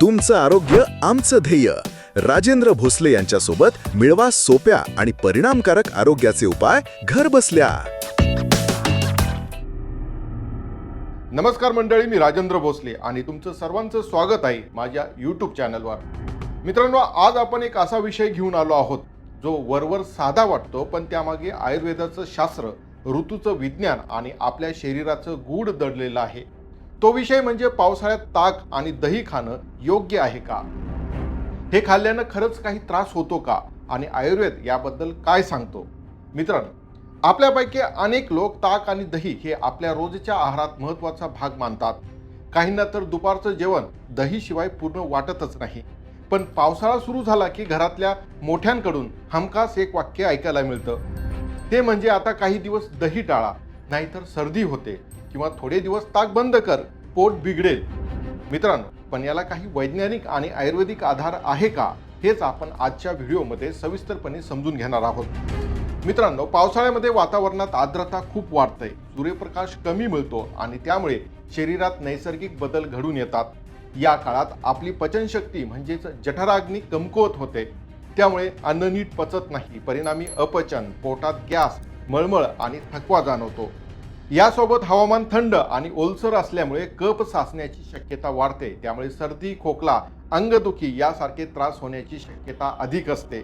तुमचं आरोग्य आमचं ध्येय. राजेंद्र भोसले यांच्यासोबत मिळवा सोप्या आणि परिणामकारक आरोग्याचे उपाय घर बसल्या. नमस्कार मंडळी मी राजेंद्र भोसले आणि तुमचं सर्वांचं स्वागत आहे माझ्या यूट्यूब चॅनलवर. मित्रांनो आज आपण एक असा विषय घेऊन आलो आहोत जो वरवर साधा वाटतो पण त्यामागे आयुर्वेदाचं शास्त्र ऋतूचं विज्ञान आणि आपल्या शरीराचं गूढ दडलेलं आहे. तो विषय म्हणजे पावसाळ्यात ताक आणि दही खाणं योग्य आहे का? हे खाल्ल्यानं खरंच काही त्रास होतो का? आणि आयुर्वेद याबद्दल काय सांगतो? मित्रांनो आपल्यापैकी अनेक लोक ताक आणि दही हे आपल्या रोजच्या आहारात महत्त्वाचा भाग मानतात. काहींना तर दुपारचं जेवण दहीशिवाय पूर्ण वाटतच नाही. पण पावसाळा सुरू झाला की घरातल्या मोठ्यांकडून हमखास एक वाक्य ऐकायला मिळतं. ते म्हणजे आता काही दिवस दही टाळा नाहीतर सर्दी होते. किंवा थोडे दिवस ताक बंद कर पोट बिघडेल. मित्रांनो पण याला काही वैज्ञानिक आणि आयुर्वेदिक आधार आहे का? हेच आपण आजच्या व्हिडिओमध्ये सविस्तरपणे समजून घेणार आहोत. मित्रांनो पावसाळ्यामध्ये वातावरणात आर्द्रता खूप वाढते सूर्यप्रकाश कमी मिळतो आणि त्यामुळे शरीरात नैसर्गिक बदल घडून येतात. या काळात आपली पचनशक्ती म्हणजेच जठराग्नी कमकुवत होते. त्यामुळे अन्न नीट पचत नाही. परिणामी अपचन पोटात गॅस मळमळ आणि थकवा जाणवतो. यासोबत हवामान थंड आणि ओलसर असल्यामुळे कप साचण्याची शक्यता वाढते. त्यामुळे सर्दी खोकला अंगदुखी यासारखे त्रास होण्याची शक्यता अधिक असते.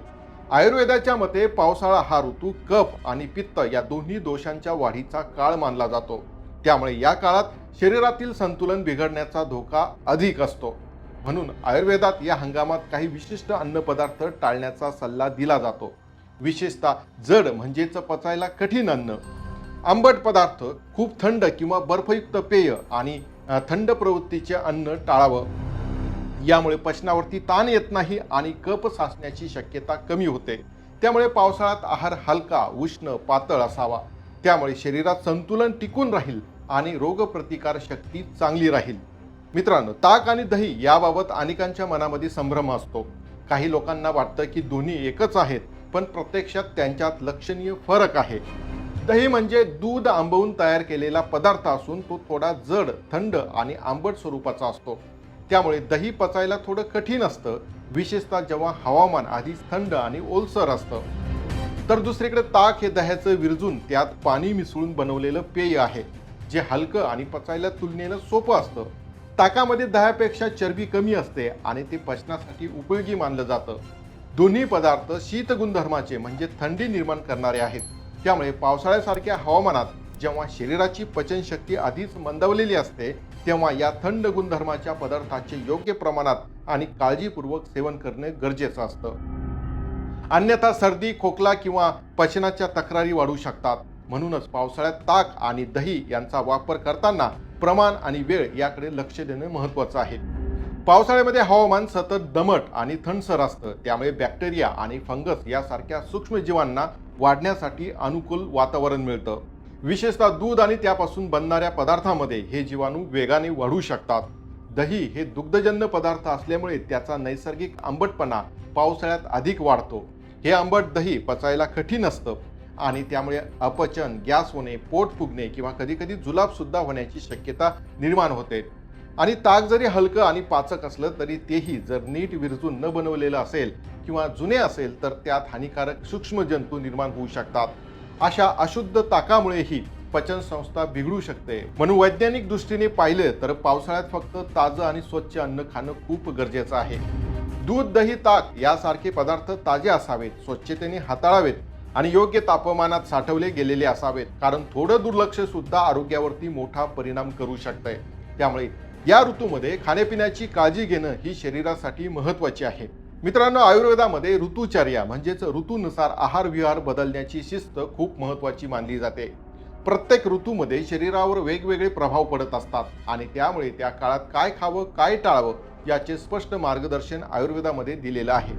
आयुर्वेदाच्या मते पावसाळा हा ऋतू कफ आणि पित्त या दोन्ही दोषांच्या वाढीचा काळ मानला जातो. त्यामुळे या काळात शरीरातील संतुलन बिघडण्याचा धोका अधिक असतो. म्हणून आयुर्वेदात या हंगामात काही विशिष्ट अन्नपदार्थ टाळण्याचा सल्ला दिला जातो. विशेषतः जड म्हणजेच पचायला कठीण अन्न. आंबट पदार्थ खूप थंड किंवा बर्फयुक्त पेय आणि थंड प्रवृत्तीचे अन्न टाळावं. यामुळे पचनावरती ताण येत नाही आणि कप साचण्याची शक्यता कमी होते. त्यामुळे पावसाळ्यात आहार हलका उष्ण पातळ असावा. त्यामुळे शरीरात संतुलन टिकून राहील आणि रोगप्रतिकार शक्ती चांगली राहील. मित्रांनो ताक आणि दही याबाबत अनेकांच्या मनामध्ये संभ्रम असतो. काही लोकांना वाटतं की दोन्ही एकच आहेत पण प्रत्यक्षात त्यांच्यात लक्षणीय फरक आहे. दही म्हणजे दूध आंबवून तयार केलेला पदार्थ असून तो थोडा जड थंड आणि आंबट स्वरूपाचा असतो. त्यामुळे दही पचायला थोडं कठीण असतं विशेषतः जेव्हा हवामान आधीच थंड आणि ओलसर असतं. तर दुसरीकडे ताक हे दह्याचं विरजून त्यात पाणी मिसळून बनवलेलं पेय आहे जे हलकं आणि पचायला तुलनेनं सोपं असतं. ताकामध्ये दह्यापेक्षा चरबी कमी असते आणि ते पचनासाठी उपयोगी मानलं जातं. दोन्ही पदार्थ शीत गुणधर्माचे म्हणजे थंडी निर्माण करणारे आहेत. त्यामुळे पावसाळ्यासारख्या हवामानात जेव्हा शरीराची पचनशक्ती आधीच मंदवलेली असते तेव्हा या थंड गुणधर्माच्या पदार्थाचे योग्य प्रमाणात आणि काळजीपूर्वक सेवन करणे गरजेचं असतं. अन्यथा सर्दी खोकला किंवा पचनाच्या तक्रारी वाढू शकतात. म्हणूनच पावसाळ्यात ताक आणि दही यांचा वापर करताना प्रमाण आणि वेळ याकडे लक्ष देणे महत्त्वाचं आहे. पावसाळ्यामध्ये हवामान सतत दमट आणि थंडसर असतं. त्यामुळे बॅक्टेरिया आणि फंगस यासारख्या सूक्ष्मजीवांना वाढण्यासाठी अनुकूल वातावरण मिळतं. विशेषतः दूध आणि त्यापासून बनणाऱ्या पदार्थामध्ये हे जीवाणू वेगाने वाढू शकतात. दही हे दुग्धजन्य पदार्थ असल्यामुळे त्याचा नैसर्गिक आंबटपणा पावसाळ्यात अधिक वाढतो. हे आंबट दही पचायला कठीण असतं आणि त्यामुळे अपचन गॅस होणे पोट फुगणे किंवा कधीकधी जुलाबसुद्धा होण्याची शक्यता निर्माण होते. आणि ताक जरी हलकं आणि पाचक असलं तरी तेही जर नीट विरजून न बनवलेलं असेल किंवा जुने असेल तर त्यात हानिकारक सूक्ष्मजंतू निर्माण होऊ शकतात. अशा अशुद्ध ताकामुळेही पचन संस्था बिघडू शकते. म्हणून वैज्ञानिक दृष्टीने पाहिलं तर पावसाळ्यात फक्त ताजं आणि स्वच्छ अन्न खाणं खूप गरजेचं आहे. दूध दही ताक यासारखे पदार्थ ताजे असावेत स्वच्छतेने हाताळावेत आणि योग्य तापमानात साठवले गेलेले असावेत. कारण थोडं दुर्लक्ष सुद्धा आरोग्यावरती मोठा परिणाम करू शकते त्यामुळे या ऋतूमध्ये खाण्यापिण्याची काळजी घेणं ही शरीरासाठी महत्वाची आहे. मित्रांनो आयुर्वेदामध्ये ऋतुचर्या म्हणजेच ऋतूनुसार आहार विहार बदलण्याची शिस्त खूप महत्वाची मानली जाते. प्रत्येक ऋतूमध्ये शरीरावर वेगवेगळे प्रभाव पडत असतात आणि त्यामुळे त्या काळात काय खावं काय टाळावं याचे स्पष्ट मार्गदर्शन आयुर्वेदामध्ये दिलेलं आहे.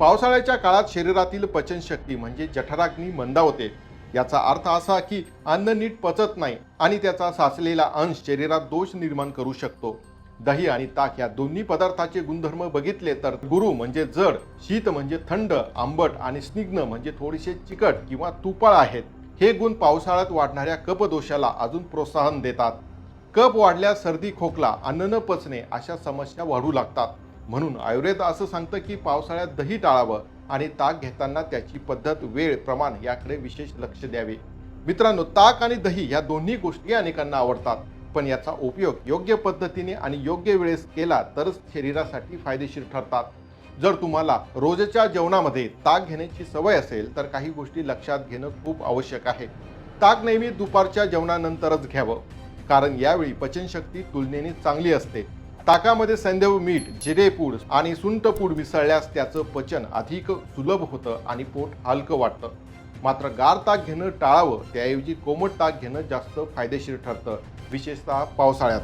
पावसाळ्याच्या काळात शरीरातील पचनशक्ती म्हणजे जठराग्नी मंदावते याचा अर्थ असा की अन्न नीट पचत नाही आणि त्याचा साचलेला अंश शरीरात दोष निर्माण करू शकतो. दही आणि ताक या दोन्ही पदार्थाचे गुणधर्म बघितले तर गुरु म्हणजे जड शीत म्हणजे थंड आंबट आणि स्निग्ध म्हणजे थोडेसे चिकट किंवा तुपाळ आहेत. हे गुण पावसाळ्यात वाढणाऱ्या कपदोषाला अजून प्रोत्साहन देतात. कप वाढल्यास सर्दी खोकला अन्न न पचणे अशा समस्या वाढू लागतात. म्हणून आयुर्वेद असं सांगतं की पावसाळ्यात दही टाळावं आणि ताक घेताना त्याची पद्धत वेळ प्रमाण याकडे विशेष लक्ष द्यावे. मित्रांनो ताक आणि दही या दोन्ही गोष्टी अनेकांना आवडतात. पण याचा उपयोग योग्य पद्धतीने आणि योग्य वेळेस केला तरच शरीरासाठी फायदेशीर ठरतात. जर तुम्हाला रोजच्या जेवणामध्ये ताक घेण्याची सवय असेल तर काही गोष्टी लक्षात घेणं खूप आवश्यक आहे. ताक नेहमी दुपारच्या जेवणानंतरच घ्यावं कारण यावेळी पचनशक्ती तुलनेने चांगली असते. ताकामध्ये सैंधव मीठ जिरेपूड आणि सुंठपूड मिसळल्यास त्याचं पचन अधिक सुलभ होतं आणि पोट हलकं वाटतं. मात्र गार ताक घेणं टाळावं त्याऐवजी कोमट ताक घेणं जास्त फायदेशीर ठरतं. विशेषतः पावसाळ्यात.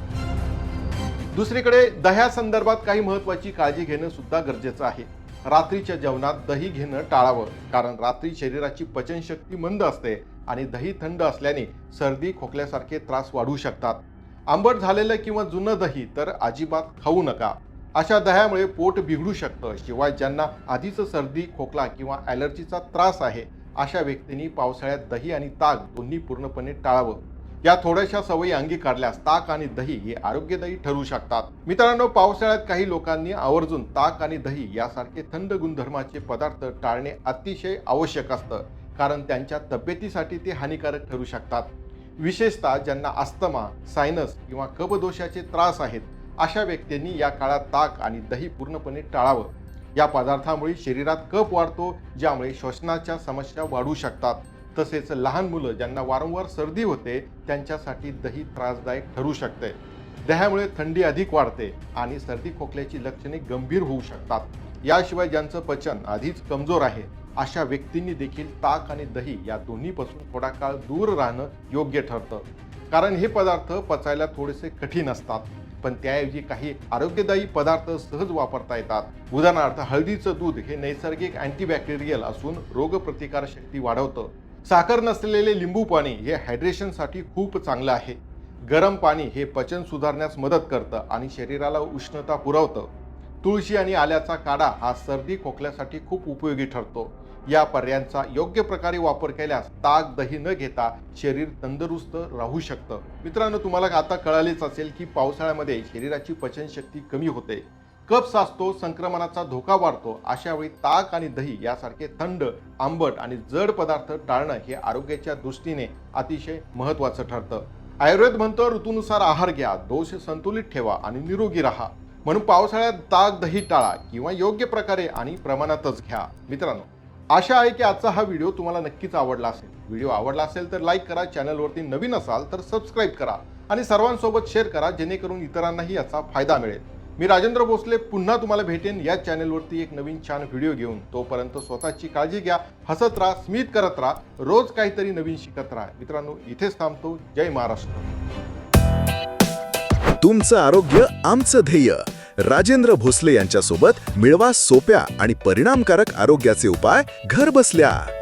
दुसरीकडे दह्यासंदर्भात काही महत्त्वाची काळजी घेणं सुद्धा गरजेचं आहे. रात्रीच्या जेवणात दही घेणं टाळावं कारण रात्री शरीराची पचनशक्ती मंद असते आणि दही थंड असल्याने सर्दी खोकल्यासारखे त्रास वाढू शकतात. आंबट झालेलं किंवा जुनं दही तर अजिबात खाऊ नका. अशा दह्यामुळे पोट बिघडू शकतं शिवाय ज्यांना आधीच सर्दी खोकला किंवा ॲलर्जीचा त्रास आहे अशा व्यक्तींनी पावसाळ्यात दही आणि ताक दोन्ही पूर्णपणे टाळावं. या थोड्याशा सवयी अंगी काढल्यास ताक आणि दही हे आरोग्यदायी ठरू शकतात. मित्रांनो पावसाळ्यात काही लोकांनी आवर्जून ताक आणि दही यासारखे थंड गुणधर्माचे पदार्थ टाळणे अतिशय आवश्यक असतं कारण त्यांच्या तब्येतीसाठी ते हानिकारक ठरू शकतात. विशेषतः ज्यांना अस्थमा सायनस किंवा कबदोषाचे त्रास आहेत अशा व्यक्तींनी या काळात ताक आणि दही पूर्णपणे टाळावं. या पदार्थामुळे शरीरात कफ वाढतो ज्यामुळे श्वसनाच्या समस्या वाढू शकतात. तसेच लहान मुलं ज्यांना वारंवार सर्दी होते त्यांच्यासाठी दही त्रासदायक ठरू शकते. दह्यामुळे थंडी अधिक वाढते आणि सर्दी खोकल्याची लक्षणे गंभीर होऊ शकतात. याशिवाय ज्यांचं पचन आधीच कमजोर आहे अशा व्यक्तींनी देखील ताक आणि दही या दोन्हीपासून थोडा काळ दूर राहणं योग्य ठरतं. कारण हे पदार्थ पचायला थोडेसे कठीण असतात पण त्याऐवजी काही आरोग्यदायी पदार्थ सहज वापरता येतात. उदाहरणार्थ हळदीचं दूध हे नैसर्गिक अँटीबॅक्टेरियल असून रोगप्रतिकार शक्ती वाढवतं. साखर नसलेले लिंबू पाणी हे हायड्रेशनसाठी खूप चांगलं आहे. गरम पाणी हे पचन सुधारण्यास मदत करतं आणि शरीराला उष्णता पुरवतं. तुळशी आणि आल्याचा काढा हा सर्दी खोकल्यासाठी खूप उपयोगी ठरतो. या पर्यायांचा योग्य प्रकारे वापर केल्यास ताक दही न घेता शरीर तंदुरुस्त राहू शकतं. मित्रांनो तुम्हाला आता कळालेच असेल की पावसाळ्यामध्ये शरीराची पचनशक्ती कमी होते. कप साचतो संक्रमणाचा धोका वाढतो अशा वेळी ताक आणि दही यासारखे थंड आंबट आणि जड पदार्थ टाळणं हे आरोग्याच्या दृष्टीने अतिशय महत्त्वाचं ठरतं. आयुर्वेद म्हणतो ऋतूनुसार आहार घ्या दोष संतुलित ठेवा आणि निरोगी राहा. म्हणून पावसाळ्यात ताक दही टाळा किंवा योग्य प्रकारे आणि प्रमाणातच घ्या. मित्रांनो आशा आहे की आजचा हा व्हिडिओ तुम्हाला नक्कीच आवडला असेल. व्हिडिओ आवडला असेल तर लाईक करा चॅनलवरती नवीन असाल तर सबस्क्राईब करा आणि सर्वांसोबत शेअर करा जेणेकरून इतरांनाही याचा फायदा मिळेल. मी राजेंद्र भोसले पुन्हा तुम्हाला भेटेन या चॅनेलवरती एक नवीन छान व्हिडिओ घेऊन. तोपर्यंत स्वतःची काळजी घ्या हसत राहा स्मित करत राहा रोज काहीतरी नवीन शिकत राहा. मित्रांनो इथेच थांबतो. जय महाराष्ट्र. तुमचं आरोग्य आमचं ध्येय. राजेंद्र भोसले यांच्यासोबत मिळवा सोप्या आणि परिणामकारक आरोग्याचे उपाय घर बसल्या.